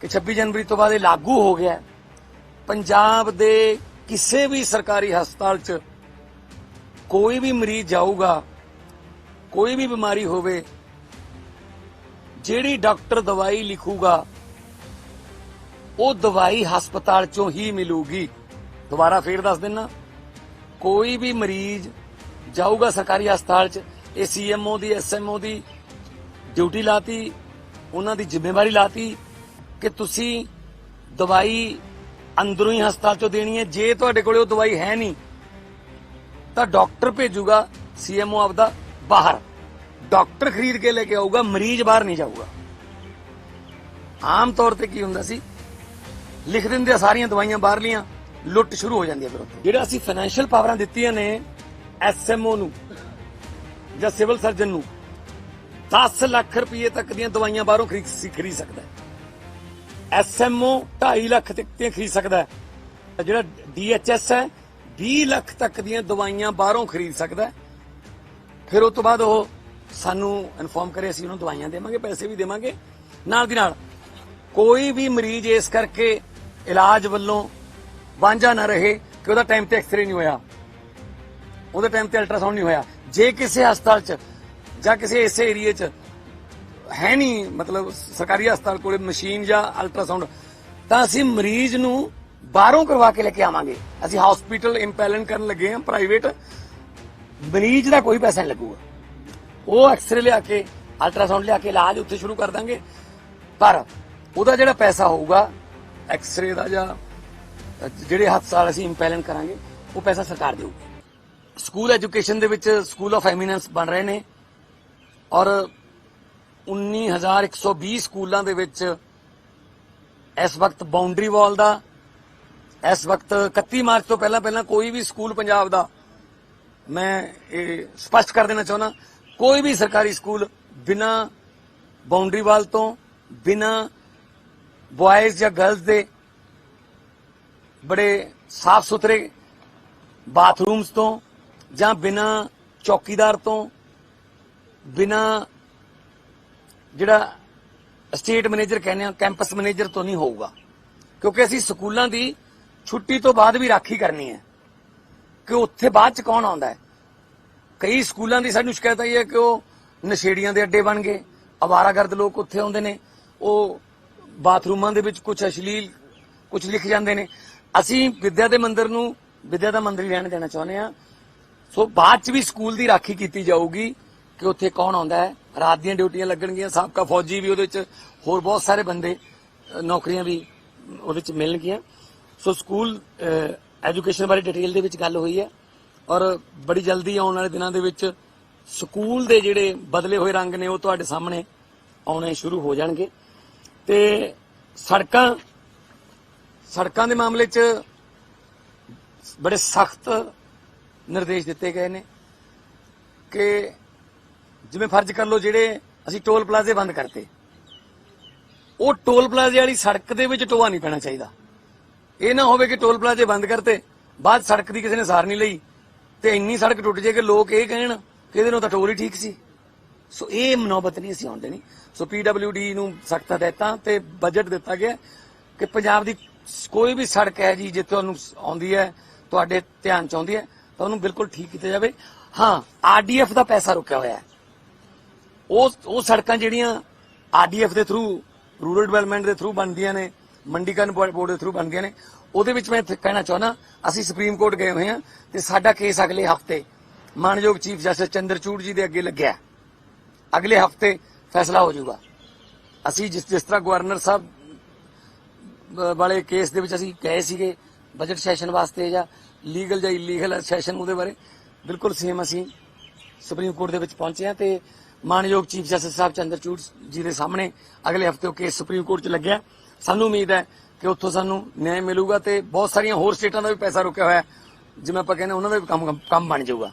ਕਿ 26 ਜਨਵਰੀ ਤੋਂ ਬਾਅਦ ਇਹ ਲਾਗੂ ਹੋ ਗਿਆ ਪੰਜਾਬ ਦੇ ਕਿਸੇ ਵੀ ਸਰਕਾਰੀ ਹਸਪਤਾਲ 'ਚ ਕੋਈ ਵੀ ਮਰੀਜ਼ ਜਾਊਗਾ, ਕੋਈ ਵੀ ਬਿਮਾਰੀ ਹੋਵੇ, ਜਿਹੜੀ ਡਾਕਟਰ ਦਵਾਈ ਲਿਖੂਗਾ, ਉਹ ਦਵਾਈ ਹਸਪਤਾਲ 'ਚੋਂ ਹੀ ਮਿਲੂਗੀ। ਦੁਬਾਰਾ ਫੇਰ ਦੱਸ ਦਿੰਨਾ, ਕੋਈ ਵੀ ਮਰੀਜ਼ ਜਾਊਗਾ ਸਰਕਾਰੀ ਹਸਪਤਾਲ 'ਚ, ਇਹ ਸੀਐਮਓ ਦੀ ਐਸਐਮਓ ਦੀ ਡਿਊਟੀ ਲਾਤੀ, ਉਹਨਾਂ ਦੀ ਜ਼ਿੰਮੇਵਾਰੀ ਲਾਤੀ ਕਿ ਤੁਸੀਂ ਦਵਾਈ ਅੰਦਰੋਂ ਹੀ ਹਸਪਤਾਲ 'ਚੋਂ ਦੇਣੀ ਹੈ। ਜੇ ਤੁਹਾਡੇ ਕੋਲੇ ਉਹ ਦਵਾਈ ਹੈ ਨਹੀਂ, ਤਾਂ ਡਾਕਟਰ ਭੇਜੂਗਾ ਸੀਐਮਓ ਆਪਦਾ ਬਾਹਰ। ਡਾਕਟਰ ਖਰੀਦ ਕੇ ਲੈ ਕੇ ਆਊਗਾ, ਮਰੀਜ਼ ਬਾਹਰ ਨਹੀਂ ਜਾਊਗਾ। ਆਮ ਤੌਰ ਤੇ ਕੀ ਹੁੰਦਾ ਸੀ? ਲਿਖ ਦਿੰਦੇ ਆ ਸਾਰੀਆਂ ਦਵਾਈਆਂ ਬਾਹਰਲੀਆਂ ਲੁੱਟ ਸ਼ੁਰੂ ਹੋ ਜਾਂਦੀ ਹੈ ਫਿਰ ਉੱਥੇ। ਜਿਹੜਾ ਅਸੀਂ ਫਾਈਨੈਂਸ਼ੀਅਲ ਪਾਵਰਾਂ ਦਿੱਤੀਆਂ ਨੇ ਐਸਐਮਓ ਨੂੰ ਜਾਂ ਸਿਵਲ ਸਰਜਨ ਨੂੰ 10 ਲੱਖ ਰੁਪਏ ਤੱਕ ਦੀਆਂ ਦਵਾਈਆਂ ਬਾਹਰੋਂ ਖਰੀਦ ਸੀ- ਖਰੀਦ ਸਕਦਾ ਹੈ। ਐਸਐਮਓ 2.5 ਲੱਖ ਤੱਕ ਦੀਆਂ ਖਰੀਦ ਸਕਦਾ ਹੈ। ਜਿਹੜਾ ਡੀਐਚਐਸ ਹੈ 20 ਲੱਖ ਤੱਕ ਦੀਆਂ ਦਵਾਈਆਂ ਬਾਹਰੋਂ ਖਰੀਦ ਸਕਦਾ ਫਿਰ ਉਸ ਤੋਂ ਬਾਅਦ ਉਹ ਸਾਨੂੰ ਇਨਫੋਰਮ ਕਰੇ, ਅਸੀਂ ਉਹਨੂੰ ਦਵਾਈਆਂ ਦੇਵਾਂਗੇ, ਪੈਸੇ ਵੀ ਦੇਵਾਂਗੇ। ਨਾਲ ਦੀ ਨਾਲ ਕੋਈ ਵੀ ਮਰੀਜ਼ ਇਸ ਕਰਕੇ ਇਲਾਜ ਵੱਲੋਂ ਵਾਂਝਾ ਨਾ ਰਹੇ ਕਿ ਉਹਦਾ ਟਾਈਮ ਤੇ ਐਕਸਰੇ ਨਹੀਂ ਹੋਇਆ। ਉਹਦੇ ਟਾਈਮ ਤੇ ਅਲਟਰਾਸਾਊਂਡ ਨਹੀਂ ਹੋਇਆ। ਜੇ ਕਿਸੇ ਹਸਪਤਾਲ 'ਚ ਜਾਂ ਕਿਸੇ ਇਸੇ ਏਰੀਏ 'ਚ ਹੈ ਨਹੀਂ, ਮਤਲਬ ਸਰਕਾਰੀ ਹਸਪਤਾਲ ਕੋਲੇ ਮਸ਼ੀਨ ਜਾਂ ਅਲਟਰਾਸਾਊਂਡ ਤਾਂ ਅਸੀਂ ਮਰੀਜ਼ ਨੂੰ ਬਾਹਰੋਂ ਕਰਵਾ ਕੇ ਲੈ ਕੇ ਆਵਾਂਗੇ। ਅਸੀਂ ਹਸਪੀਟਲ ਇੰਪੈਲੈਂਟ ਕਰਨ ਲੱਗੇ ਹਾਂ ਪ੍ਰਾਈਵੇਟ ਮਰੀਜ਼ ਦਾ ਕੋਈ ਪੈਸਾ ਨਹੀਂ ਲੱਗੂਗਾ। ਉਹ ਐਕਸਰੇ ਲਿਆ ਕੇ ਅਲਟਰਾਸਾਊਂਡ ਲਿਆ ਕੇ ਇਲਾਜ ਉੱਥੇ ਸ਼ੁਰੂ ਕਰ ਦਾਂਗੇ। ਪਰ ਉਹਦਾ ਜਿਹੜਾ ਪੈਸਾ ਹੋਊਗਾ ਐਕਸਰੇ ਦਾ ਜਾਂ ਜਿਹੜੇ ਹਸਪਤਾਲ ਅਸੀਂ ਇੰਪੈਲੈਂਟ ਕਰਾਂਗੇ, ਉਹ ਪੈਸਾ ਸਰਕਾਰ ਦੇਊਗੀ। ਸਕੂਲ ਐਜੂਕੇਸ਼ਨ ਦੇ ਵਿੱਚ ਸਕੂਲ ਆਫ ਐਮੀਨੈਂਸ ਬਣ ਰਹੇ ਨੇ। ਔਰ 19120 ਸਕੂਲਾਂ ਦੇ ਵਿੱਚ ਇਸ ਵਕਤ ਬਾਉਂਡਰੀ ਵਾਲ ਦਾ, ਇਸ ਵਕਤ 31 ਮਾਰਚ ਤੋਂ ਪਹਿਲਾਂ ਪਹਿਲਾਂ ਕੋਈ ਵੀ ਸਕੂਲ ਪੰਜਾਬ ਦਾ, ਮੈਂ ਇਹ ਸਪਸ਼ਟ ਕਰ ਦੇਣਾ ਚਾਹੁੰਦਾ, ਕੋਈ ਵੀ ਸਰਕਾਰੀ ਸਕੂਲ ਬਿਨਾ ਬਾਉਂਡਰੀ ਵਾਲ ਤੋਂ, ਬਿਨਾ ਬॉयਜ਼ ਜਾਂ ਗਰਲਸ ਦੇ ਬੜੇ ਸਾਫ਼ ਸੁਥਰੇ ਬਾਥਰੂਮਸ ਤੋਂ ਜਾਂ ਬਿਨਾ ਚੌਕੀਦਾਰ ਤੋਂ, ਬਿਨਾ ਜਿਹੜਾ ਸਟੇਟ ਮੈਨੇਜਰ ਕਹਿੰਦੇ ਆ ਕੈਂਪਸ ਮੈਨੇਜਰ ਤੋਂ ਨਹੀਂ ਹੋਊਗਾ। ਕਿਉਂਕਿ ਅਸੀਂ ਸਕੂਲਾਂ ਦੀ ਛੁੱਟੀ ਤੋਂ ਬਾਅਦ ਵੀ ਰਾਖੀ ਕਰਨੀ ਹੈ। ਕਿ ਉੱਥੇ ਬਾਅਦ ਚ ਕੌਣ ਆਉਂਦਾ ਹੈ? ਕਈ ਸਕੂਲਾਂ ਦੀ ਸਾਨੂੰ ਸ਼ਿਕਾਇਤ ਆਈ ਹੈ ਕਿ ਉਹ ਨਸ਼ੇੜੀਆਂ ਦੇ ਅੱਡੇ ਬਣ ਗਏ। ਅਵਾਰਾਗਰਦ ਲੋਕ ਉੱਥੇ ਆਉਂਦੇ ਨੇ। ਉਹ ਬਾਥਰੂਮਾਂ ਦੇ ਵਿੱਚ ਕੁਝ ਅਸ਼ਲੀਲ ਕੁਝ ਲਿਖ ਜਾਂਦੇ ਨੇ। ਅਸੀਂ ਵਿਦਿਆ ਦੇ ਮੰਦਿਰ ਨੂੰ, ਵਿਦਿਆ ਦਾ ਮੰਦਿਰ ਹੀ ਰਹਿਣ ਦੇਣਾ ਚਾਹੁੰਦੇ ਆ ਸੋ ਬਾਅਦ ਚ ਵੀ ਸਕੂਲ ਦੀ ਰਾਖੀ ਕੀਤੀ ਜਾਊਗੀ ਕਿ ਉੱਥੇ ਕੌਣ ਆਉਂਦਾ ਹੈ? ਰਾਤ ਦੀਆਂ ਡਿਊਟੀਆਂ ਲੱਗਣਗੀਆਂ, ਸਾਬਕਾ ਫੌਜੀ ਵੀ ਉਹਦੇ ਵਿੱਚ, ਹੋਰ ਬਹੁਤ ਸਾਰੇ ਬੰਦੇ ਨੌਕਰੀਆਂ ਵੀ ਉਹਦੇ ਵਿੱਚ ਮਿਲਣਗੀਆਂ। ਸੋ ਸਕੂਲ ਐਜੂਕੇਸ਼ਨ ਬਾਰੇ ਡਿਟੇਲ ਦੇ ਵਿੱਚ ਗੱਲ ਹੋਈ ਹੈ ਔਰ ਬੜੀ ਜਲਦੀ ਆਉਣ ਵਾਲੇ ਦਿਨਾਂ ਦੇ ਵਿੱਚ ਸਕੂਲ ਦੇ ਜਿਹੜੇ ਬਦਲੇ ਹੋਏ ਰੰਗ ਨੇ ਉਹ ਤੁਹਾਡੇ ਸਾਹਮਣੇ ਆਉਣੇ ਸ਼ੁਰੂ ਹੋ ਜਾਣਗੇ। ਤੇ ਸੜਕਾਂ ਸੜਕਾਂ ਦੇ ਮਾਮਲੇ 'ਚ ਬੜੇ ਸਖਤ ਨਿਰਦੇਸ਼ ਦਿੱਤੇ ਗਏ ਨੇ ਕਿ ਜਿਵੇਂ ਫਰਜ਼ ਕਰ ਲਓ ਜਿਹੜੇ ਅਸੀਂ ਟੋਲ ਪਲਾਜ਼ੇ ਬੰਦ ਕਰਤੇ। ਉਹ ਟੋਲ ਪਲਾਜ਼ੇ ਵਾਲੀ ਸੜਕ ਦੇ ਵਿੱਚ ਟੋਆ ਨਹੀਂ ਪੈਣਾ ਚਾਹੀਦਾ। ਇਹ ਨਾ ਹੋਵੇ ਕਿ ਟੋਲ ਪਲਾਜ਼ੇ ਬੰਦ ਕਰਤੇ, ਬਾਅਦ ਸੜਕ ਦੀ ਕਿਸੇ ਨੇ ਸਾਰ ਨਹੀਂ ਲਈ, ਤੇ ਇੰਨੀ ਸੜਕ ਟੁੱਟ ਜੇ ਕਿ ਲੋਕ ਇਹ ਕਹਿਣ ਕਿ ਇਹਦੇ ਨਾਲ ਤਾਂ ਟੋਲ ਹੀ ਠੀਕ ਸੀ। ਸੋ ਇਹ ਮਨੋਬਤ ਨਹੀਂ ਅਸੀਂ ਆਉਣ ਦੇਣੀ। ਸੋ ਪੀਡਬਲਯੂਡੀ ਨੂੰ ਸਖਤ ਹਦਾਇਤਾਂ ਤੇ ਬਜਟ ਦਿੱਤਾ ਗਿਆ ਕਿ ਪੰਜਾਬ ਦੀ ਕੋਈ ਵੀ ਸੜਕ ਹੈ ਜੀ ਜੇ ਤੁਹਾਨੂੰ ਆਉਂਦੀ ਹੈ, ਤੁਹਾਡੇ ਧਿਆਨ ਚ ਆਉਂਦੀ ਹੈ, ਤਾਂ ਉਹਨੂੰ ਬਿਲਕੁਲ ਠੀਕ ਕੀਤਾ ਜਾਵੇ। ਹਾਂ ਆਰਡੀਐਫ ਦਾ ਪੈਸਾ ਰੁਕਿਆ ਹੋਇਆ ਹੈ। ਉਹ ਉਹ ਸੜਕਾਂ ਜਿਹੜੀਆਂ ਆਰਡੀਐਫ ਦੇ ਥਰੂ ਰੂਰਲ ਡਿਵੈਲਪਮੈਂਟ ਦੇ ਥਰੂ ਬਣਦੀਆਂ ਨੇ, ਮੰਡੀਕਰਨ ਬੋਰਡ ਦੇ ਥਰੂ ਬਣਦੀਆਂ ਨੇ, ਉਹਦੇ ਵਿੱਚ ਮੈਂ ਕਹਿਣਾ ਚਾਹੁੰਦਾ, ਅਸੀਂ ਸੁਪਰੀਮ ਕੋਰਟ ਗਏ ਹੋਏ ਹਾਂ ਤੇ ਸਾਡਾ ਕੇਸ ਅਗਲੇ ਹਫ਼ਤੇ ਮਾਨਯੋਗ ਚੀਫ ਜਸਟਿਸ ਚੰਦਰਚੂੜ ਜੀ ਦੇ ਅੱਗੇ ਲੱਗਿਆ। ਅਗਲੇ ਹਫ਼ਤੇ ਫੈਸਲਾ ਹੋ ਜਾਊਗਾ। ਅਸੀਂ ਜਿਸ ਜਿਸ ਤਰ੍ਹਾਂ ਗਵਰਨਰ ਸਾਹਿਬ ਵਾਲੇ ਕੇਸ ਦੇ ਵਿੱਚ ਅਸੀਂ ਗਏ ਸੀਗੇ ਬਜਟ ਸੈਸ਼ਨ ਵਾਸਤੇ ਜਾਂ ਲੀਗਲ ਜਾਂ ਇਲੀਗਲ ਸੈਸ਼ਨ ਉਹਦੇ ਬਾਰੇ, ਬਿਲਕੁਲ ਸੇਮ ਅਸੀਂ ਸੁਪਰੀਮ ਕੋਰਟ ਦੇ ਵਿੱਚ ਪਹੁੰਚੇ ਹਾਂ ਤੇ ਮਾਨਯੋਗ ਚੀਫ ਜਸਟਿਸ ਸਾਹਿਬ ਚੰਦਰਚੂੜ ਜੀ ਦੇ ਸਾਹਮਣੇ ਅਗਲੇ ਹਫ਼ਤੇ ਉਹ ਕੇਸ ਸੁਪਰੀਮ ਕੋਰਟ 'ਚ ਲੱਗਿਆ। ਸਾਨੂੰ ਉਮੀਦ ਹੈ ਕਿ ਉੱਥੋਂ ਸਾਨੂੰ ਨਿਆਂ ਮਿਲੂਗਾ ਤੇ ਬਹੁਤ ਸਾਰੀਆਂ ਹੋਰ ਸਟੇਟਾਂ ਦਾ ਵੀ ਪੈਸਾ ਰੁਕਿਆ ਹੋਇਆ ਜਿਵੇਂ ਆਪਾਂ ਕਹਿੰਦੇ ਉਹਨਾਂ ਦਾ ਵੀ ਕੰਮ ਕੰਮ ਬਣ ਜਾਊਗਾ।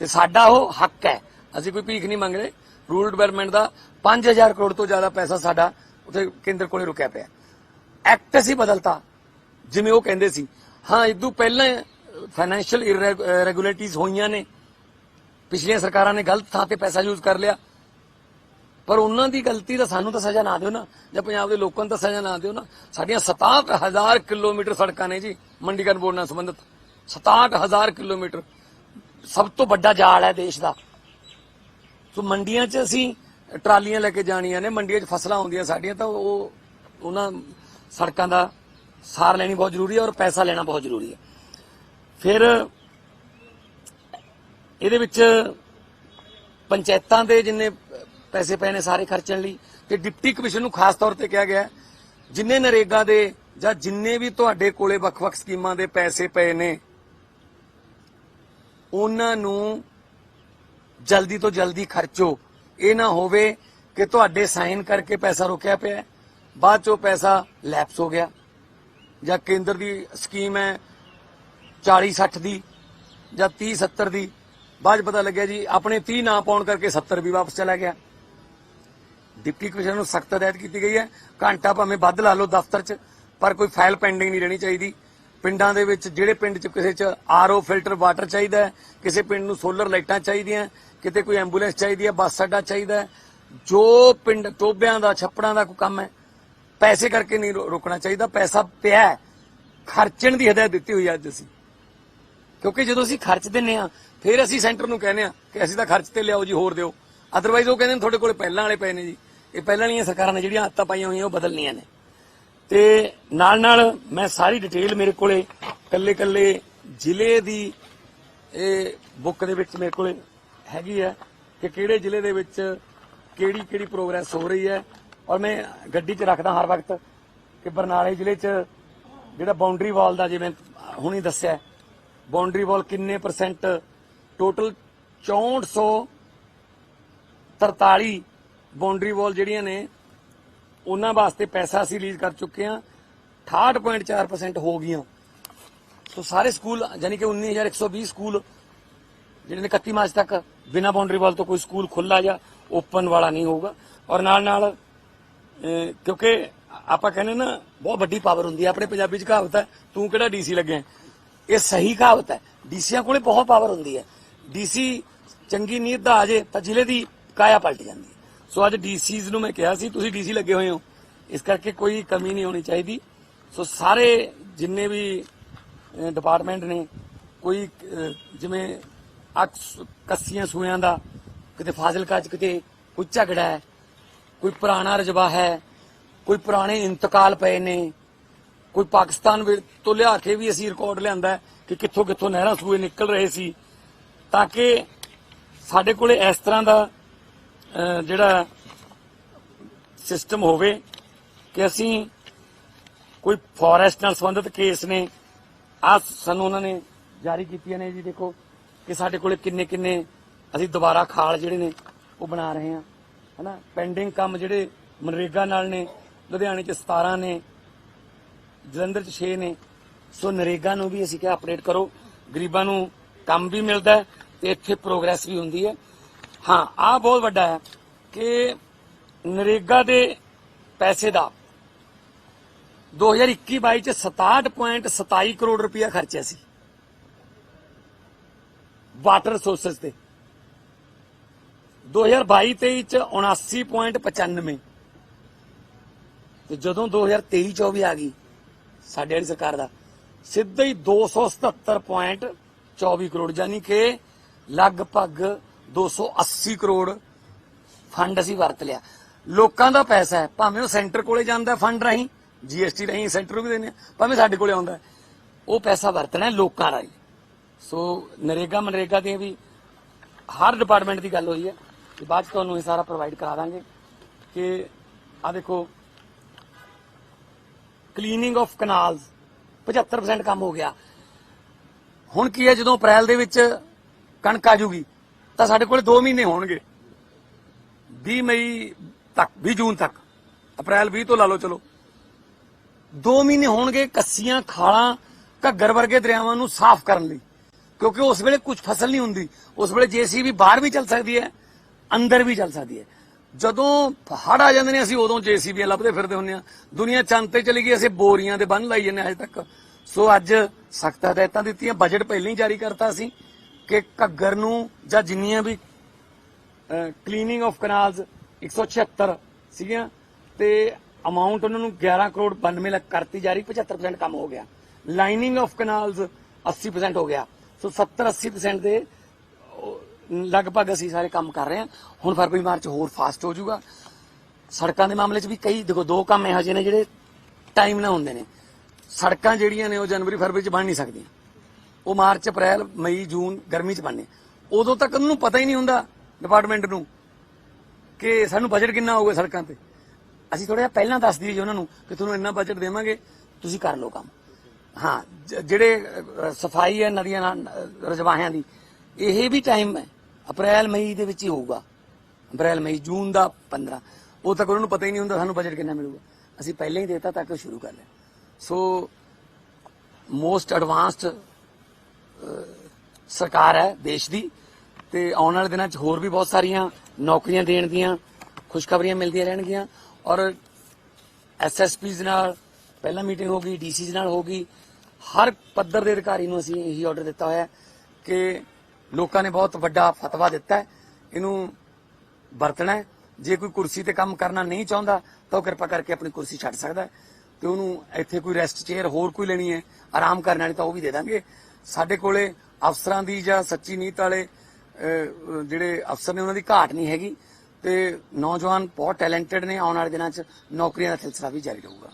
ਤੇ ਸਾਡਾ ਉਹ ਹੱਕ ਹੈ। ਅਸੀਂ ਕੋਈ ਭੀਖ ਨਹੀਂ ਮੰਗ ਰਹੇ ਰੂਰਲ ਡਿਵੈਲਪਮੈਂਟ ਦਾ 5000 ਕਰੋੜ ਤੋਂ ਜ਼ਿਆਦਾ ਪੈਸਾ ਸਾਡਾ ਉੱਥੇ ਕੇਂਦਰ ਕੋਲੇ ਰੁਕਿਆ ਪਿਆ। ਐਕਟ ਅਸੀਂ ਬਦਲਤਾ, ਜਿਵੇਂ ਉਹ ਕਹਿੰਦੇ ਸੀ। ਹਾਂ ਇਦੋਂ ਪਹਿਲਾਂ ਫਾਈਨੈਂਸ਼ੀਅਲ ਇਰੈਗੂਲਰਿਟੀਜ਼ ਹੋਈਆਂ ਨੇ। ਪਿਛਲੀਆਂ ਸਰਕਾਰਾਂ ਨੇ ਗਲਤ ਥਾਂ ਤੇ ਪੈਸਾ ਯੂਜ਼ ਕਰ ਲਿਆ। ਪਰ ਉਹਨਾਂ ਦੀ ਗਲਤੀ ਦਾ ਸਾਨੂੰ ਤਾਂ ਸਜ਼ਾ ਨਾ ਦਿਓ ਨਾ। ਜਾਂ ਪੰਜਾਬ ਦੇ ਲੋਕਾਂ ਨੂੰ ਤਾਂ ਸਜ਼ਾ ਨਾ ਦਿਓ ਨਾ। ਸਾਡੀਆਂ 67000 ਕਿਲੋਮੀਟਰ ਸੜਕਾਂ ਨੇ ਜੀ, ਮੰਡੀਕਰਨ ਬੋਰਡ ਨਾਲ ਸੰਬੰਧਿਤ। 67000 ਕਿਲੋਮੀਟਰ ਸਭ ਤੋਂ ਵੱਡਾ ਜਾਲ ਹੈ ਦੇਸ਼ ਦਾ। ਸੋ ਮੰਡੀਆਂ 'ਚ ਅਸੀਂ ਟਰਾਲੀਆਂ ਲੈ ਕੇ ਜਾਣੀਆਂ ਨੇ, ਮੰਡੀਆਂ 'ਚ ਫਸਲਾਂ ਆਉਂਦੀਆਂ ਸਾਡੀਆਂ, ਤਾਂ ਉਹ ਉਹਨਾਂ ਸੜਕਾਂ ਦਾ ਸਾਰ ਲੈਣੀ ਬਹੁਤ ਜ਼ਰੂਰੀ ਹੈ ਔਰ ਪੈਸਾ ਲੈਣਾ ਬਹੁਤ ਜ਼ਰੂਰੀ ਹੈ। ਫਿਰ ਇਹਦੇ ਵਿੱਚ ਪੰਚਾਇਤਾਂ ਦੇ ਜਿੰਨੇ ਪੈਸੇ ਪਏ ਨੇ ਸਾਰੇ ਖਰਚਣ ਲਈ ਤੇ ਡਿਪਟੀ ਕਮਿਸ਼ਨ ਨੂੰ ਖਾਸ ਤੌਰ ਤੇ ਕਿਹਾ ਗਿਆ ਜਿੰਨੇ ਨਰੇਗਾ ਦੇ ਜਾਂ ਜਿੰਨੇ ਵੀ ਤੁਹਾਡੇ ਕੋਲੇ ਵੱਖ-ਵੱਖ ਸਕੀਮਾਂ ਦੇ ਪੈਸੇ ਪਏ ਨੇ ਉਹਨਾਂ ਨੂੰ ਜਲਦੀ ਤੋਂ ਜਲਦੀ ਖਰਚੋ। ਇਹ ਨਾ ਹੋਵੇ ਕਿ ਤੁਹਾਡੇ ਸਾਈਨ ਕਰਕੇ ਪੈਸਾ ਰੁਕਿਆ ਪਿਆ ਹੈ, ਬਾਅਦ ਚੋਂ ਪੈਸਾ ਲੈਪਸ ਹੋ ਗਿਆ। ਜਾਂ ਕੇਂਦਰ ਦੀ ਸਕੀਮ ਹੈ 40 60 ਦੀ ਜਾਂ 30 70 ਦੀ ਬਾਅਦ 'ਚ ਪਤਾ ਲੱਗਿਆ ਜੀ ਆਪਣੇ 30 ਨਾ ਪਾਉਣ ਕਰਕੇ 70 ਵੀ ਵਾਪਸ ਚਲਾ ਗਿਆ। ਡਿਪਟੀ ਕਮਿਸ਼ਨਰ ਨੂੰ ਸਖਤ ਹਦਾਇਤ ਕੀਤੀ ਗਈ ਹੈ। ਘੰਟਾ ਭਾਵੇਂ ਵੱਧ ਲਾ ਲਓ ਦਫ਼ਤਰ 'ਚ, ਪਰ ਕੋਈ ਫਾਈਲ ਪੈਂਡਿੰਗ ਨਹੀਂ ਰਹਿਣੀ ਚਾਹੀਦੀ। ਪਿੰਡਾਂ ਦੇ ਵਿੱਚ ਜਿਹੜੇ ਪਿੰਡ 'ਚ ਕਿਸੇ 'ਚ ਆਰਓ ਫਿਲਟਰ ਵਾਟਰ ਚਾਹੀਦਾ ਹੈ, ਕਿਸੇ ਪਿੰਡ ਨੂੰ ਸੋਲਰ ਲਾਈਟਾਂ ਚਾਹੀਦੀਆਂ, ਕਿਤੇ ਕੋਈ ਐਂਬੂਲੈਂਸ ਚਾਹੀਦੀ ਹੈ, ਬੱਸ ਅੱਡਾ ਚਾਹੀਦਾ ਜੋ ਪਿੰਡ ਟੋਬਿਆਂ ਦਾ, ਛੱਪੜਾਂ ਦਾ ਕੋਈ ਕੰਮ ਹੈ, ਪੈਸੇ ਕਰਕੇ ਨਹੀਂ ਰੋ- ਰੋਕਣਾ ਚਾਹੀਦਾ। ਪੈਸਾ ਪਿਆ ਖਰਚਣ ਦੀ ਹਦਾਇਤ ਦਿੱਤੀ ਹੋਈ ਹੈ ਅੱਜ ਅਸੀਂ। ਕਿਉਂਕਿ ਜਦੋਂ ਅਸੀਂ ਖਰਚ ਦਿੰਨੇ ਆ ਫਿਰ ਅਸੀਂ ਸੈਂਟਰ ਨੂੰ ਕਹਿੰਦੇ ਆ ਕਿ ਅਸੀਂ ਤਾਂ ਖਰਚ ਤੇ ਲਿਆਓ ਜੀ, ਹੋਰ ਦਿਓ। ਅਦਰਵਾਈਜ਼ ਉਹ ਕਹਿੰਦੇ ਨੇ ਤੁਹਾਡੇ ਕੋਲੇ ਪਹਿਲਾਂ ਵਾਲੇ ਪਏ ਨੇ ਜੀ। ਇਹ ਪਹਿਲਾਂ ਵਾਲੀਆਂ ਸਰਕਾਰਾਂ ਨੇ ਜਿਹੜੀਆਂ ਆਦਤਾਂ ਪਾਈਆਂ ਹੋਈਆਂ, ਉਹ ਬਦਲਣੀਆਂ ਨੇ। ਤੇ ਨਾਲ ਨਾਲ ਮੈਂ ਸਾਰੀ ਡਿਟੇਲ ਮੇਰੇ ਕੋਲੇ ਕੱਲੇ ਕੱਲੇ ਜ਼ਿਲ੍ਹੇ ਦੀ ਇਹ ਬੁੱਕ ਦੇ ਵਿੱਚ ਮੇਰੇ ਕੋਲੇ ਹੈਗੀ ਹੈ ਕਿ ਕਿਹੜੇ ਜ਼ਿਲ੍ਹੇ ਦੇ ਵਿੱਚ ਕਿਹੜੀ ਕਿਹੜੀ ਪ੍ਰੋਗਰੈਸ ਹੋ ਰਹੀ ਹੈ। ਔਰ ਮੈਂ ਗੱਡੀ 'ਚ ਰੱਖਦਾ ਹਰ ਵਕਤ ਕਿ ਬਰਨਾਲੇ ਜ਼ਿਲ੍ਹੇ 'ਚ ਜਿਹੜਾ ਬਾਉਂਡਰੀ ਵਾਲ ਦਾ ਜਿਵੇਂ ਹੁਣੀ ਦੱਸਿਆ ਬਾਉਂਡਰੀ ਵਾਲ ਕਿੰਨੇ ਪਰਸੈਂਟ ਟੋਟਲ 6443 ਬਾਉਂਡਰੀ ਵਾਲ ਜਿਹੜੀਆਂ ਨੇ, ਉਹਨਾਂ ਵਾਸਤੇ ਪੈਸਾ ਅਸੀਂ ਰਿਲੀਜ਼ ਕਰ ਚੁੱਕੇ ਹਾਂ। 68.4% ਹੋ ਗਈਆਂ। ਸੋ ਸਾਰੇ ਸਕੂਲ ਯਾਨੀ ਕਿ 19120 ਸਕੂਲ, ਜਿਹੜੇ ਨੇ 31 ਮਾਰਚ ਤੱਕ ਬਿਨਾ ਬਾਉਂਡਰੀ ਵਾਲ ਤੋਂ ਕੋਈ ਸਕੂਲ ਖੁੱਲਾ ਜਾਂ ਓਪਨ ਵਾਲਾ ਨਹੀਂ ਹੋਊਗਾ। ਔਰ ਨਾਲ ਨਾਲ ਕਿਉਂਕਿ ਆਪਾਂ ਕਹਿੰਦੇ ਨਾ, ਬਹੁਤ ਵੱਡੀ ਪਾਵਰ ਹੁੰਦੀ ਹੈ। ਆਪਣੇ ਪੰਜਾਬੀ ਚ ਕਹਾਵਤ ਹੈ, ਤੂੰ ਕਿਹੜਾ ਡੀਸੀ ਲੱਗਿਆ? ਇਹ ਸਹੀ ਕਹਾਵਤ ਹੈ। ਡੀਸੀਆਂ ਕੋਲੇ ਬਹੁਤ ਪਾਵਰ ਹੁੰਦੀ ਹੈ। ਡੀਸੀ ਚੰਗੀ ਨੀਅਤ ਦਾ ਆ ਜੇ ਤਾਂ ਜ਼ਿਲ੍ਹੇ ਦੀ ਕਾਇਆ ਪਲਟ ਜਾਂਦੀ ਹੈ। ਸੋ ਅੱਜ ਡੀਸੀਜ਼ ਨੂੰ ਮੈਂ ਕਿਹਾ ਸੀ, ਤੁਸੀਂ ਡੀਸੀ ਲੱਗੇ ਹੋਏ ਹੋ। ਇਸ ਕਰਕੇ ਕੋਈ ਕਮੀ ਨਹੀਂ ਹੋਣੀ ਚਾਹੀਦੀ। ਸੋ ਸਾਰੇ ਜਿੰਨੇ ਵੀ ਡਿਪਾਰਟਮੈਂਟ ਨੇ, ਕੋਈ ਜਿਵੇਂ ਅਕਸ ਕੱਸੀਆਂ ਸੂਇਆਂ ਦਾ, ਕਿਤੇ ਫਾਜ਼ਿਲਕਾ ਚ ਕਿਤੇ ਕੋਈ ਝਗੜਾ ਹੈ, ਕੋਈ ਪੁਰਾਣਾ ਰਜਵਾ ਹੈ, ਕੋਈ ਪੁਰਾਣੇ ਇੰਤਕਾਲ ਪਏ ਨੇ, ਕੋਈ ਪਾਕਿਸਤਾਨ ਤੋਂ ਲਿਆ ਕੇ ਵੀ ਅਸੀਂ ਰਿਕਾਰਡ ਲਿਆਂਦਾ ਕਿ ਕਿੱਥੋਂ ਕਿੱਥੋਂ ਨਹਿਰਾਂ ਸੂਏ ਨਿਕਲ ਰਹੇ ਸੀ, ਤਾਂ ਕਿ ਸਾਡੇ ਕੋਲੇ ਇਸ ਤਰ੍ਹਾਂ ਦਾ ਜਿਹੜਾ ਸਿਸਟਮ ਹੋਵੇ ਕਿ ਅਸੀਂ ਕੋਈ ਫੋਰੈਸਟ ਨਾਲ ਸੰਬੰਧਿਤ ਕੇਸ ਨੇ ਆ ਸਾਨੂੰ ਉਹਨਾਂ ਨੇ ਜਾਰੀ ਕੀਤੀਆਂ ਨੇ ਜੀ ਦੇਖੋ ਕਿ ਸਾਡੇ ਕੋਲੇ ਕਿੰਨੇ ਕਿੰਨੇ ਅਸੀਂ ਦੁਬਾਰਾ ਖਾਲ ਜਿਹੜੇ ਨੇ ਉਹ ਬਣਾ ਰਹੇ ਹਾਂ, ਹਨਾ? ਪੈਂਡਿੰਗ ਕੰਮ ਜਿਹੜੇ ਮਨਰੇਗਾ ਨਾਲ ਨੇ, ਲੁਧਿਆਣੇ ਚ 17 ਨੇ, ਜਲੰਧਰ ਚ 6 ਨੇ, ਸੋ ਨਰੇਗਾ ਨੂੰ ਵੀ ਅਸੀਂ ਕਿਹਾ ਅਪਡੇਟ ਕਰੋ। ਗਰੀਬਾਂ ਨੂੰ ਕੰਮ ਵੀ ਮਿਲਦਾ ਹੈ ਤੇ ਇੱਥੇ ਪ੍ਰੋਗਰੈਸ ਵੀ ਹੁੰਦੀ ਹੈ। ਹਾਂ ਆ ਬਹੁਤ ਵੱਡਾ ਹੈ ਕਿ ਨਰੇਗਾ ਦੇ ਪੈਸੇ ਦਾ 2021-22 ਚ 67.27 ਕਰੋੜ ਰੁਪਇਆ ਖਰਚਿਆ ਸੀ। ਵਾਟਰ ਰਿਸੋਰਸਸ ਤੇ। 2022-23 ਚ 79.95 ਤੇ ਜਦੋਂ 2023-24 ਆ ਗਈ, ਸਾਡੇ ਵਾਲੀ ਸਰਕਾਰ ਦਾ, ਸਿੱਧਾ ਹੀ 277.24 ਕਰੋੜ, ਯਾਨੀ ਕਿ ਲਗਭਗ 280 ਕਰੋੜ ਫੰਡ ਅਸੀਂ ਵਰਤ ਲਿਆ। ਲੋਕਾਂ ਦਾ ਪੈਸਾ ਹੈ। ਭਾਵੇਂ ਉਹ ਸੈਂਟਰ ਕੋਲੇ ਜਾਂਦਾ ਫੰਡ ਰਾਹੀਂ, ਜੀਐਸਟੀ ਰਾਹੀਂ, ਸੈਂਟਰ ਨੂੰ ਵੀ ਦਿੰਦੇ ਆ, ਭਾਵੇਂ ਸਾਡੇ ਕੋਲੇ ਆਉਂਦਾ ਉਹ ਪੈਸਾ ਵਰਤਣਾ ਲੋਕਾਂ ਰਾਹੀਂ। ਸੋ ਨਰੇਗਾ ਮਨਰੇਗਾ ਦੀਆਂ ਵੀ ਹਰ ਡਿਪਾਰਟਮੈਂਟ ਦੀ ਗੱਲ ਹੋਈ ਹੈ ਤੇ ਬਾਅਦ 'ਚ ਤੁਹਾਨੂੰ ਇਹ ਸਾਰਾ ਪ੍ਰੋਵਾਈਡ ਕਰਾ ਦਾਂਗੇ ਕਿ ਆ ਦੇਖੋ ਕਲੀਨਿੰਗ ਆਫ ਕਨਾਲਸ 75% ਕੰਮ ਹੋ ਗਿਆ। ਹੁਣ ਕੀ ਹੈ ਜਦੋਂ ਅਪ੍ਰੈਲ ਦੇ ਵਿੱਚ ਕਣਕ ਆ ਜੂਗੀ ਤਾਂ ਸਾਡੇ ਕੋਲ 2 ਮਹੀਨੇ ਹੋਣਗੇ। 20 ਮਈ ਤੱਕ 20 ਜੂਨ ਤੱਕ। ਅਪ੍ਰੈਲ 20 ਤੋਂ ਲਾ ਲਓ, ਚਲੋ। 2 ਮਹੀਨੇ ਹੋਣਗੇ ਕੱਸੀਆਂ, ਖਾਲਾਂ, ਘੱਗਰ ਵਰਗੇ ਦਰਿਆਵਾਂ ਨੂੰ ਸਾਫ਼ ਕਰਨ ਲਈ। ਕਿਉਂਕਿ ਉਸ ਵੇਲੇ ਕੁਝ ਫਸਲ ਨਹੀਂ ਹੁੰਦੀ। ਉਸ ਵੇਲੇ ਜੀਸੀਬੀ ਬਾਹਰ ਵੀ ਚੱਲ ਸਕਦੀ ਹੈ, ਅੰਦਰ ਵੀ ਚੱਲ ਸਕਦੀ ਹੈ। ਜਦੋਂ ਹੜ ਆ ਜਾਂਦੇ ਨੇ, ਅਸੀਂ ਉਦੋਂ ਜੀਸੀਬੀਆਂ ਲੱਭਦੇ ਫਿਰਦੇ ਹੁੰਦੇ ਆ ਦੁਨੀਆ ਚੰਦ ਤੇ ਚਲੀ ਗਈ, ਅਸੀਂ ਬੋਰੀਆਂ ਦੇ ਬੰਨ ਲਾਈ ਜਾਂਦੇ ਹਾਂ ਅਜੇ ਤੱਕ। ਸੋ ਅੱਜ ਸਖਤ ਹਦਾਇਤਾਂ ਦਿੱਤੀਆਂ ਬਜਟ ਪਹਿਲਾਂ ਹੀ ਜਾਰੀ ਕਰਤਾ ਸੀ। ਕਿ ਘੱਗਰ ਨੂੰ ਜਾਂ ਜਿੰਨੀਆਂ ਵੀ ਕਲੀਨਿੰਗ ਆਫ ਕਨਾਲਸ 176 ਸੀਗੀਆਂ ਤੇ ਅਮਾਉਂਟ ਉਹਨਾਂ ਨੂੰ 11 ਕਰੋੜ 92 ਲੱਖ ਕਰਤੀ ਜਾ ਰਹੀ 75% ਕੰਮ ਹੋ ਗਿਆ। ਲਾਈਨਿੰਗ ਆਫ ਕਨਾਲਸ 80% ਹੋ ਗਿਆ। ਸੋ 70 80% ਦੇ ਲਗਭਗ ਅਸੀਂ ਸਾਰੇ ਕੰਮ ਕਰ ਰਹੇ ਹਾਂ। ਹੁਣ ਫਰਵਰੀ, ਮਾਰਚ ਹੋਰ ਫਾਸਟ ਹੋ ਜਾਊਗਾ। ਸੜਕਾਂ ਦੇ ਮਾਮਲੇ 'ਚ ਵੀ ਕਈ, ਦੇਖੋ, ਦੋ ਕੰਮ ਇਹੋ ਜਿਹੇ ਨੇ ਜਿਹੜੇ ਟਾਈਮ ਨਾਲ ਹੁੰਦੇ ਨੇ। ਸੜਕਾਂ ਜਿਹੜੀਆਂ ਨੇ ਉਹ ਜਨਵਰੀ, ਫਰਵਰੀ 'ਚ ਬਣ ਨਹੀਂ ਸਕਦੀਆਂ। ਉਹ ਮਾਰਚ, ਅਪ੍ਰੈਲ, ਮਈ, ਜੂਨ ਗਰਮੀ 'ਚ ਬਣਨੇ। ਉਦੋਂ ਤੱਕ ਉਹਨੂੰ ਪਤਾ ਹੀ ਨਹੀਂ ਹੁੰਦਾ ਡਿਪਾਰਟਮੈਂਟ ਨੂੰ ਕਿ ਸਾਨੂੰ ਬਜਟ ਕਿੰਨਾ ਹੋਊਗਾ ਸੜਕਾਂ ਤੇ। ਅਸੀਂ ਥੋੜਾ ਜਿਹਾ ਪਹਿਲਾਂ ਦੱਸ ਦਈਏ ਜੀ ਉਹਨਾਂ ਨੂੰ ਕਿ ਤੁਹਾਨੂੰ ਇੰਨਾ ਬਜਟ ਦੇਵਾਂਗੇ, ਤੁਸੀਂ ਕਰ ਲਓ ਕੰਮ। ਹਾਂ ਜਿਹੜੇ ਸਫ਼ਾਈ ਹੈ ਨਦੀਆਂ ਨਾਲ ਰਜਵਾਹਿਆਂ ਦੀ, ਇਹ ਵੀ ਟਾਈਮ ਹੈ। ਅਪ੍ਰੈਲ, ਮਈ ਦੇ ਵਿੱਚ ਹੀ ਹੋਊਗਾ। ਅਪ੍ਰੈਲ, ਮਈ, ਜੂਨ ਦਾ 15 ਉਹ ਤੱਕ ਉਹਨਾਂ ਨੂੰ ਪਤਾ ਹੀ ਨਹੀਂ ਹੁੰਦਾ ਸਾਨੂੰ ਬਜਟ ਕਿੰਨਾ ਮਿਲੂਗਾ। ਅਸੀਂ ਪਹਿਲਾਂ ਹੀ ਦੇਤਾ ਤਾਂ ਕਿ ਸ਼ੁਰੂ ਕਰ ਲਿਆ। ਸੋ ਮੋਸਟ ਐਡਵਾਂਸਡ ਸਰਕਾਰ ਹੈ ਦੇਸ਼ ਦੀ ਤੇ ਆਉਣ ਵਾਲੇ ਦਿਨਾਂ 'ਚ ਹੋਰ ਵੀ ਬਹੁਤ ਸਾਰੀਆਂ ਨੌਕਰੀਆਂ ਦੇਣ ਦੀਆਂ, ਖੁਸ਼ਖਬਰੀਆਂ ਮਿਲਦੀਆਂ ਰਹਿਣਗੀਆਂ ਔਰ ਐਸਐਸਪੀਜ਼ ਨਾਲ ਪਹਿਲਾਂ ਮੀਟਿੰਗ ਹੋ ਗਈ ਡੀਸੀਜ਼ ਨਾਲ ਹੋ ਗਈ, ਹਰ ਪੱਧਰ ਦੇ ਅਧਿਕਾਰੀ ਨੂੰ ਅਸੀਂ ਇਹੀ ਆਰਡਰ ਦਿੱਤਾ ਹੋਇਆ ਕਿ ਲੋਕਾਂ ਨੇ ਬਹੁਤ ਵੱਡਾ ਫਤਵਾ ਦਿੱਤਾ ਇਹਨੂੰ ਵਰਤਣਾ ਜੇ ਕੋਈ ਕੁਰਸੀ ਤੇ ਕੰਮ ਕਰਨਾ ਨਹੀਂ ਚਾਹੁੰਦਾ ਤਾਂ ਉਹ ਕਿਰਪਾ ਕਰਕੇ ਆਪਣੀ ਕੁਰਸੀ ਛੱਡ ਸਕਦਾ ਹੈ ਤੇ ਉਹਨੂੰ ਇੱਥੇ ਕੋਈ ਰੈਸਟ ਚੇਅਰ ਹੋਰ ਕੋਈ ਲੈਣੀ ਹੈ, ਆਰਾਮ ਕਰਨ ਵਾਲੀ ਤਾਂ ਉਹ ਵੀ ਦੇ ਦਾਂਗੇ। ਸਾਡੇ ਕੋਲੇ ਅਫਸਰਾਂ ਦੀ ਜਾਂ ਸੱਚੀ ਨੀਤ ਵਾਲੇ ਜਿਹੜੇ ਅਫਸਰ ਨੇ ਉਹਨਾਂ ਦੀ ਘਾਟ ਨਹੀਂ ਹੈਗੀ ਤੇ ਨੌਜਵਾਨ ਬਹੁਤ ਟੈਲੈਂਟਡ ਨੇ ਆਉਣ ਵਾਲੇ ਦਿਨਾਂ 'ਚ ਨੌਕਰੀਆਂ ਦਾ ਸਿਲਸਿਲਾ ਵੀ ਜਾਰੀ ਰਹੂਗਾ।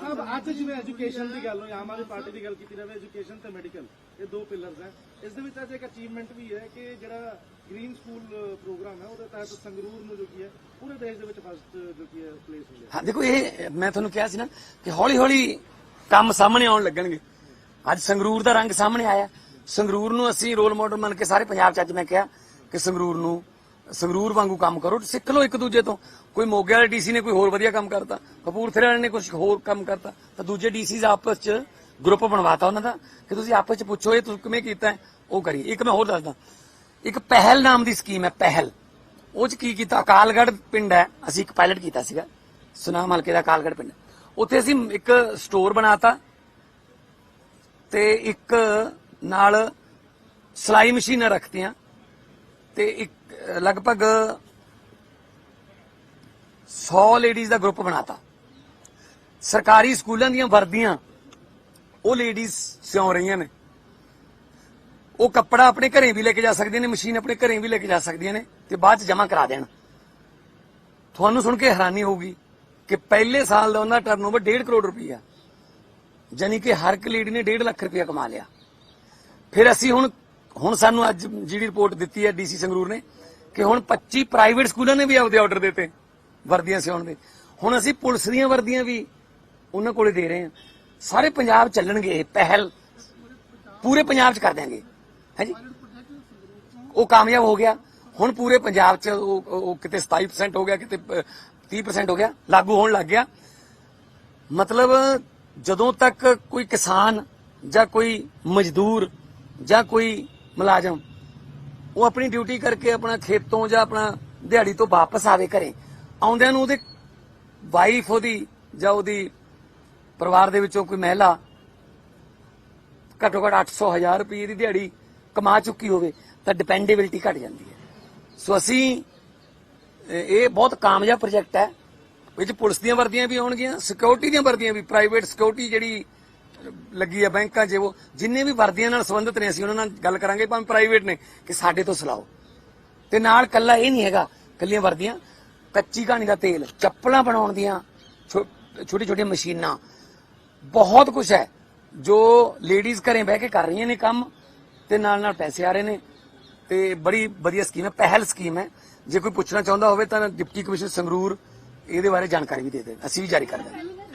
ਸਾਹਿਬ ਅੱਜ ਜਿਵੇਂ ਐਜੂਕੇਸ਼ਨ ਦੀ ਗੱਲ ਹੋਈ ਆਮ ਆਦਮੀ ਪਾਰਟੀ ਦੀ ਗੱਲ ਕੀਤੀ ਜਾਵੇ ਐਜੂਕੇਸ਼ਨ ਤੇ ਮੈਡੀਕਲ ਇਹ ਦੋ ਪਿਲਰਸ ਹੈ। ਇਸ ਦੇ ਵਿੱਚ ਅੱਜ ਇੱਕ ਅਚੀਵਮੈਂਟ ਵੀ ਹੈ ਕਿ ਜਿਹੜਾ ਗ੍ਰੀਨ ਸਕੂਲ ਪ੍ਰੋਗਰਾਮ ਹੈ ਉਹਦੇ ਤਹਿਤ ਸੰਗਰੂਰ ਨੂੰ ਜੋ ਕੀ ਹੈ ਪੂਰੇ ਦੇਸ਼ ਦੇ ਵਿੱਚ ਫਸਟ ਜੋ ਕੀ ਹੈ ਪਲੇਸ ਮਿਲਿਆ ਹਾਂ। ਦੇਖੋ ਇਹ ਮੈਂ ਤੁਹਾਨੂੰ ਕਿਹਾ ਸੀ ਨਾ ਕਿ ਹੌਲੀ ਹੌਲੀ ਕੰਮ ਸਾਹਮਣੇ ਆਉਣ ਲੱਗਣਗੇ। ਅੱਜ ਸੰਗਰੂਰ ਦਾ ਰੰਗ ਸਾਹਮਣੇ ਆਇਆ। ਸੰਗਰੂਰ ਨੂੰ ਅਸੀਂ ਰੋਲ ਮਾਡਲ ਮੰਨ ਕੇ ਸਾਰੇ ਪੰਜਾਬ 'ਚ ਅੱਜ ਮੈਂ ਕਿਹਾ ਕਿ ਸੰਗਰੂਰ ਨੂੰ, ਸੰਗਰੂਰ ਵਾਂਗੂ ਕੰਮ ਕਰੋ, ਸਿੱਖ ਲਓ ਇੱਕ ਦੂਜੇ ਤੋਂ। ਕੋਈ ਮੋਗੇ ਵਾਲੇ ਡੀਸੀ ਨੇ ਕੋਈ ਹੋਰ ਵਧੀਆ ਕੰਮ ਕਰਤਾ, ਕਪੂਰਥਲੇ ਵਾਲੇ ਨੇ ਕੁਝ ਹੋਰ ਕੰਮ ਕਰਤਾ, ਤਾਂ ਦੂਜੇ ਡੀਸੀਜ਼ ਆਪਸ 'ਚ ਗਰੁੱਪ ਬਣਵਾਤਾ ਉਹਨਾਂ ਦਾ ਕਿ ਤੁਸੀਂ ਆਪਸ 'ਚ ਪੁੱਛੋ ਇਹ ਤੁਸੀਂ ਕਿਵੇਂ ਕੀਤਾ ਹੈ? ਉਹ ਕਰੀ ਇੱਕ ਮੈਂ ਹੋਰ ਦੱਸਦਾ, ਇੱਕ ਪਹਿਲ ਨਾਮ ਦੀ ਸਕੀਮ ਹੈ, ਪਹਿਲ। ਉਹ 'ਚ ਕੀ ਕੀਤਾ, ਅਕਾਲਗੜ੍ਹ ਪਿੰਡ ਹੈ, ਅਸੀਂ ਇੱਕ ਪਾਇਲਟ ਕੀਤਾ ਸੀਗਾ, ਸੁਨਾਮ ਹਲਕੇ ਦਾ ਅਕਾਲਗੜ੍ਹ ਪਿੰਡ। ਉੱਥੇ ਅਸੀਂ ਇੱਕ ਸਟੋਰ ਬਣਾਤਾ ਤੇ ਇੱਕ ਨਾਲ ਸਲਾਈ ਮਸ਼ੀਨਾਂ ਰੱਖਤੀਆਂ ਤੇ ਇੱਕ ਲਗਭਗ 100 ਲੇਡੀਜ਼ ਦਾ ਗਰੁੱਪ ਬਣਾਤਾ। ਸਰਕਾਰੀ ਸਕੂਲਾਂ ਦੀਆਂ ਵਰਦੀਆਂ, ਉਹ ਲੇਡੀਜ਼ ਸਿਉਂ ਰਹੀਆਂ ਨੇ। ਉਹ ਕੱਪੜਾ ਆਪਣੇ ਘਰੇ ਵੀ ਲੈ ਕੇ ਜਾ ਸਕਦੀਆਂ ਨੇ, ਮਸ਼ੀਨ ਆਪਣੇ ਘਰੇ ਵੀ ਲੈ ਕੇ ਜਾ ਸਕਦੀਆਂ ਨੇ ਤੇ ਬਾਅਦ ਚ ਜਮ੍ਹਾਂ ਕਰਾ ਦੇਣ। ਤੁਹਾਨੂੰ ਸੁਣ ਕੇ ਹੈਰਾਨੀ ਹੋਊਗੀ ਕਿ ਪਹਿਲੇ ਸਾਲ ਦਾ ਉਹਨਾਂ ਟਰਨਓਵਰ 1.5 ਕਰੋੜ ਰੁਪਈਆ। ਜਾਨੀ ਕਿ ਹਰ ਇੱਕ ਲੇਡੀ ਨੇ 1.5 ਲੱਖ ਰੁਪਇਆ ਕਮਾ ਲਿਆ। ਫਿਰ ਅਸੀਂ ਹੁਣ ਹੁਣ ਸਾਨੂੰ ਅੱਜ ਜਿਹੜੀ ਰਿਪੋਰਟ ਦਿੱਤੀ ਹੈ ਡੀਸੀ ਸੰਗਰੂਰ ਨੇ ਕਿ ਹੁਣ 25 ਪ੍ਰਾਈਵੇਟ ਸਕੂਲਾਂ ਨੇ ਵੀ ਆਪਦੇ ਆਰਡਰ ਦਿੱਤੇ ਵਰਦੀਆਂ ਸਿਉਣ ਦੇ। ਹੁਣ ਅਸੀਂ ਪੁਲਿਸ ਦੀਆਂ ਵਰਦੀਆਂ ਵੀ ਉਹਨਾਂ ਕੋਲੇ ਦੇ ਰਹੇ ਹਾਂ। ਸਾਰੇ ਪੰਜਾਬ ਚੱਲਣਗੇ ਇਹ ਪਹਿਲ। ਪੂਰੇ ਪੰਜਾਬ 'ਚ ਕਰ ਦਿਆਂਗੇ। ਹਾਂਜੀ? ਉਹ ਕਾਮਯਾਬ ਹੋ ਗਿਆ। ਹੁਣ ਪੂਰੇ ਪੰਜਾਬ 'ਚ ਉਹ ਉਹ ਕਿਤੇ 27% ਹੋ ਗਿਆ ਕਿਤੇ ਅਹ, 30% ਹੋ ਗਿਆ। ਲਾਗੂ ਹੋਣ ਲੱਗ ਗਿਆ। ਮਤਲਬ ਜਦੋਂ ਤੱਕ ਕੋਈ ਕਿਸਾਨ ਜਾਂ ਕੋਈ ਮਜ਼ਦੂਰ ਜਾਂ ਕੋਈ ਮੁਲਾਜ਼ਮ ਉਹ ਆਪਣੀ ਡਿਊਟੀ ਕਰਕੇ ਆਪਣਾ ਖੇਤ ਤੋਂ ਜਾਂ ਆਪਣਾ ਦਿਹਾੜੀ ਤੋਂ ਵਾਪਸ ਆਵੇ ਘਰੇ, ਆਉਂਦਿਆਂ ਨੂੰ ਉਹਦੇ ਵਾਈਫ ਉਹਦੀ ਜਾਂ ਉਹਦੀ ਪਰਿਵਾਰ ਦੇ ਵਿੱਚੋਂ ਕੋਈ ਮਹਿਲਾ ਘੱਟੋ ਘੱਟ 800 ਹਜ਼ਾਰ ਰੁਪਏ ਦੀ ਦਿਹਾੜੀ ਕਮਾ ਚੁੱਕੀ ਹੋਵੇ ਤਾਂ ਡਿਪੈਂਡੇਬਿਲਟੀ ਘਟ ਜਾਂਦੀ ਹੈ। ਸੋ ਅਸੀਂ, ਇਹ ਬਹੁਤ ਕਾਮਯਾਬ ਪ੍ਰੋਜੈਕਟ ਹੈ। ਵਿੱਚ ਪੁਲਿਸ ਦੀਆਂ ਵਰਦੀਆਂ ਵੀ ਆਉਣਗੀਆਂ ਸਿਕਿਉਰਿਟੀ ਦੀਆਂ ਵਰਦੀਆਂ ਵੀ ਪ੍ਰਾਈਵੇਟ ਸਿਕਿਉਰਿਟੀ ਜਿਹੜੀ ਲੱਗੀ ਆ ਬੈਂਕਾਂ 'ਚ, ਉਹ ਜਿੰਨੇ ਵੀ ਵਰਦੀਆਂ ਨਾਲ ਸੰਬੰਧਿਤ ਨੇ, ਅਸੀਂ ਉਹਨਾਂ ਨਾਲ ਗੱਲ ਕਰਾਂਗੇ, ਭਾਵੇਂ ਪ੍ਰਾਈਵੇਟ ਨੇ, ਕਿ ਸਾਡੇ ਤੋਂ ਸਲਾਓ। ਤੇ ਨਾਲ ਕੱਲਾ ਇਹ ਨਹੀਂ ਹੈਗਾ ਕੱਲੀਆਂ ਵਰਦੀਆਂ, ਕੱਚੀ ਕਹਾਣੀ ਦਾ ਤੇਲ, ਚੱਪਲਾਂ ਬਣਾਉਣ ਦੀਆਂ ਛੋਟੀ ਛੋਟੀਆਂ ਮਸ਼ੀਨਾਂ, ਬਹੁਤ ਕੁਝ ਹੈ, ਜੋ ਲੇਡੀਜ਼ ਘਰੇ ਬਹਿ ਕੇ ਕਰ ਰਹੀਆਂ ਨੇ ਕੰਮ, ਤੇ ਨਾਲ ਨਾਲ ਪੈਸੇ ਆ ਰਹੇ ਨੇ, ਤੇ ਬੜੀ ਵਧੀਆ ਸਕੀਮ ਹੈ, ਪਹਿਲ ਸਕੀਮ ਹੈ। ਜੇ ਕੋਈ ਪੁੱਛਣਾ ਚਾਹੁੰਦਾ ਹੋਵੇ ਤਾਂ ਡਿਪਟੀ ਕਮਿਸ਼ਨਰ ਸੰਗਰੂਰ ਇਹਦੇ ਬਾਰੇ ਜਾਣਕਾਰੀ ਵੀ ਦੇ ਦੇ ਅਸੀਂ ਵੀ ਜਾਰੀ ਕਰ ਦਾਂਗੇ